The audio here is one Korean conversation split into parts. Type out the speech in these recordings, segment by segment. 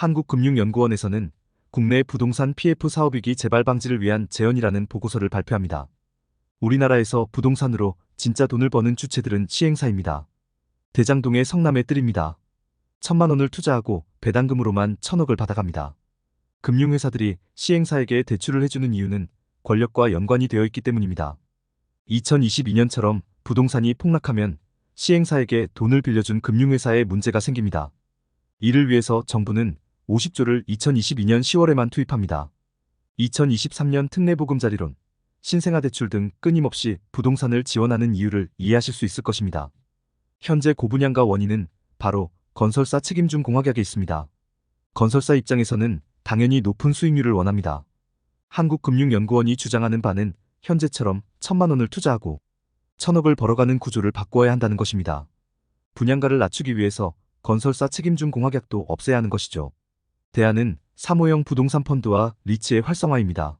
한국금융연구원에서는 국내 부동산 PF 사업위기 재발 방지를 위한 제언이라는 보고서를 발표합니다. 우리나라에서 부동산으로 진짜 돈을 버는 주체들은 시행사입니다. 대장동의 성남의 뜰입니다. 천만 원을 투자하고 배당금으로만 천억을 받아갑니다. 금융회사들이 시행사에게 대출을 해주는 이유는 권력과 연관이 되어 있기 때문입니다. 2022년처럼 부동산이 폭락하면 시행사에게 돈을 빌려준 금융회사에 문제가 생깁니다. 이를 위해서 정부는 50조를 2022년 10월에만 투입합니다. 2023년 특례보금자리론, 신생아 대출 등 끊임없이 부동산을 지원하는 이유를 이해하실 수 있을 것입니다. 현재 고분양가 원인은 바로 건설사 책임중 공학약에 있습니다. 건설사 입장에서는 당연히 높은 수익률을 원합니다. 한국금융연구원이 주장하는 바는 현재처럼 천만 원을 투자하고 천억을 벌어가는 구조를 바꾸어야 한다는 것입니다. 분양가를 낮추기 위해서 건설사 책임중 공학약도 없애야 하는 것이죠. 대안은 사모형 부동산 펀드와 리츠의 활성화입니다.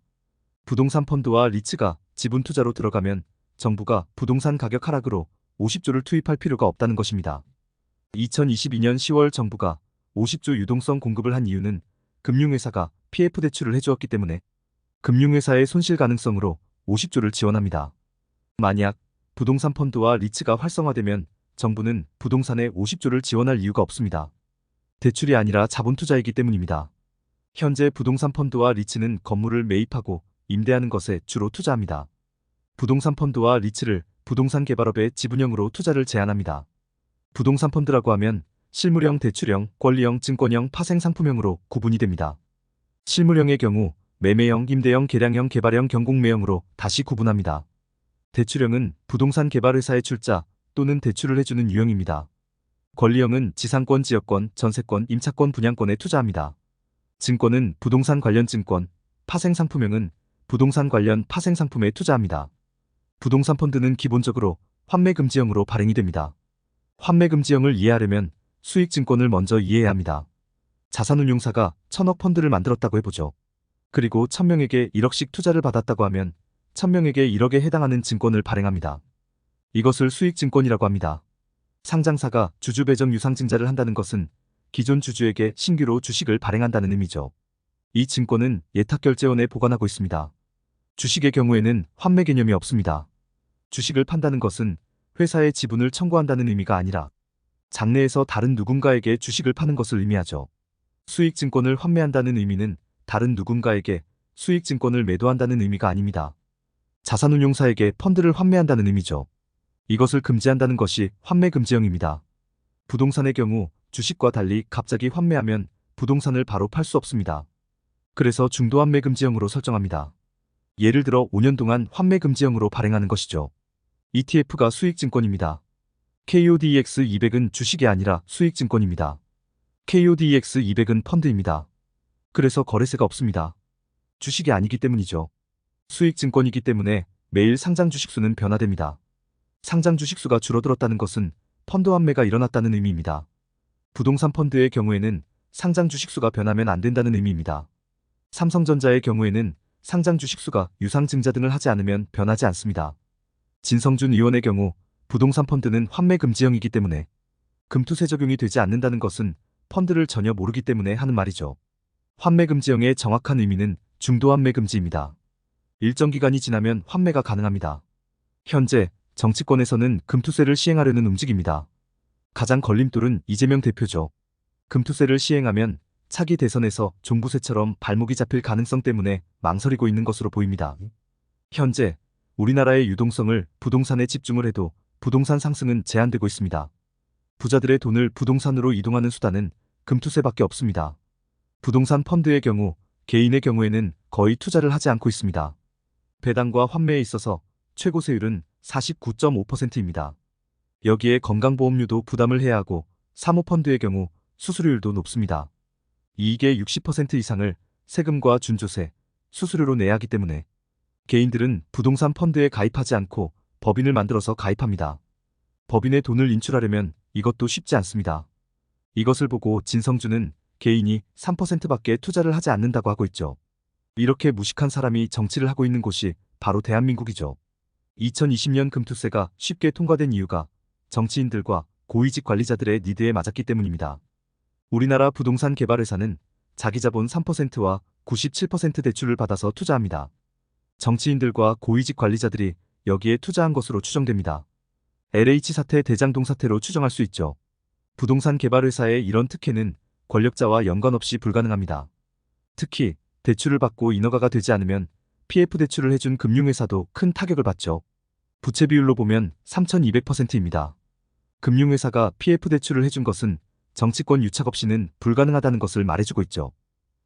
부동산 펀드와 리츠가 지분 투자로 들어가면 정부가 부동산 가격 하락으로 50조를 투입할 필요가 없다는 것입니다. 2022년 10월 정부가 50조 유동성 공급을 한 이유는 금융회사가 PF 대출을 해주었기 때문에 금융회사의 손실 가능성으로 50조를 지원합니다. 만약 부동산 펀드와 리츠가 활성화되면 정부는 부동산에 50조를 지원할 이유가 없습니다. 대출이 아니라 자본 투자이기 때문입니다. 현재 부동산 펀드와 리츠는 건물을 매입하고 임대하는 것에 주로 투자합니다. 부동산 펀드와 리츠를 부동산 개발업의 지분형으로 투자를 제한합니다. 부동산 펀드라고 하면 실물형 대출형, 권리형, 증권형, 파생상품형으로 구분이 됩니다. 실물형의 경우 매매형, 임대형, 계량형, 개발형, 경공매형으로 다시 구분합니다. 대출형은 부동산 개발회사의 출자 또는 대출을 해주는 유형입니다. 권리형은 지상권, 지역권, 전세권, 임차권, 분양권에 투자합니다. 증권은 부동산 관련 증권, 파생상품형은 부동산 관련 파생상품에 투자합니다. 부동산 펀드는 기본적으로 환매금지형으로 발행이 됩니다. 환매금지형을 이해하려면 수익증권을 먼저 이해해야 합니다. 자산운용사가 천억 펀드를 만들었다고 해보죠. 그리고 천명에게 1억씩 투자를 받았다고 하면 천명에게 1억에 해당하는 증권을 발행합니다. 이것을 수익증권이라고 합니다. 상장사가 주주 배정 유상증자를 한다는 것은 기존 주주에게 신규로 주식을 발행한다는 의미죠. 이 증권은 예탁결제원에 보관하고 있습니다. 주식의 경우에는 환매 개념이 없습니다. 주식을 판다는 것은 회사의 지분을 청구한다는 의미가 아니라 장내에서 다른 누군가에게 주식을 파는 것을 의미하죠. 수익증권을 환매한다는 의미는 다른 누군가에게 수익증권을 매도한다는 의미가 아닙니다. 자산운용사에게 펀드를 환매한다는 의미죠. 이것을 금지한다는 것이 환매 금지형입니다. 부동산의 경우 주식과 달리 갑자기 환매하면 부동산을 바로 팔 수 없습니다. 그래서 중도 환매 금지형으로 설정합니다. 예를 들어 5년 동안 환매 금지형으로 발행하는 것이죠. ETF가 수익증권입니다. KODX 200은 주식이 아니라 수익증권입니다. KODX 200은 펀드입니다. 그래서 거래세가 없습니다. 주식이 아니기 때문이죠. 수익증권이기 때문에 매일 상장 주식수는 변화됩니다. 상장 주식수가 줄어들었다는 것은 펀드 환매가 일어났다는 의미입니다. 부동산 펀드의 경우에는 상장 주식수가 변하면 안 된다는 의미입니다. 삼성전자의 경우에는 상장 주식수가 유상증자 등을 하지 않으면 변하지 않습니다. 진성준 의원의 경우 부동산 펀드는 환매 금지형이기 때문에 금투세 적용이 되지 않는다는 것은 펀드를 전혀 모르기 때문에 하는 말이죠. 환매 금지형의 정확한 의미는 중도 환매 금지입니다. 일정 기간이 지나면 환매가 가능합니다. 현재 정치권에서는 금투세를 시행하려는 움직입니다. 가장 걸림돌은 이재명 대표죠. 금투세를 시행하면 차기 대선에서 종부세처럼 발목이 잡힐 가능성 때문에 망설이고 있는 것으로 보입니다. 현재 우리나라의 유동성을 부동산에 집중을 해도 부동산 상승은 제한되고 있습니다. 부자들의 돈을 부동산으로 이동하는 수단은 금투세밖에 없습니다. 부동산 펀드의 경우 개인의 경우에는 거의 투자를 하지 않고 있습니다. 배당과 환매에 있어서 최고 세율은 49.5%입니다. 여기에 건강보험료도 부담을 해야 하고 사모펀드의 경우 수수료율도 높습니다. 이익의 60% 이상을 세금과 준조세, 수수료로 내야 하기 때문에 개인들은 부동산 펀드에 가입하지 않고 법인을 만들어서 가입합니다. 법인의 돈을 인출하려면 이것도 쉽지 않습니다. 이것을 보고 진성준은 개인이 3%밖에 투자를 하지 않는다고 하고 있죠. 이렇게 무식한 사람이 정치를 하고 있는 곳이 바로 대한민국이죠. 2020년 금투세가 쉽게 통과된 이유가 정치인들과 고위직 관리자들의 니드에 맞았기 때문입니다. 우리나라 부동산 개발 회사는 자기 자본 3%와 97% 대출을 받아서 투자합니다. 정치인들과 고위직 관리자들이 여기에 투자한 것으로 추정됩니다. LH 사태 대장동 사태로 추정할 수 있죠. 부동산 개발 회사의 이런 특혜는 권력자와 연관없이 불가능합니다. 특히 대출을 받고 인허가가 되지 않으면 PF 대출을 해준 금융회사도 큰 타격을 받죠. 부채 비율로 보면 3200%입니다. 금융회사가 PF 대출을 해준 것은 정치권 유착 없이는 불가능하다는 것을 말해주고 있죠.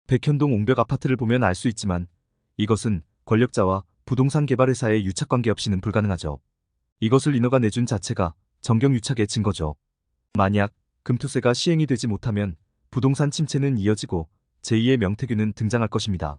백현동 옹벽 아파트를 보면 알 수 있지만 이것은 권력자와 부동산 개발 회사의 유착 관계 없이는 불가능하죠. 이것을 인허가 내준 자체가 정경 유착의 증거죠. 만약 금투세가 시행이 되지 못하면 부동산 침체는 이어지고 제2의 명태균은 등장할 것입니다.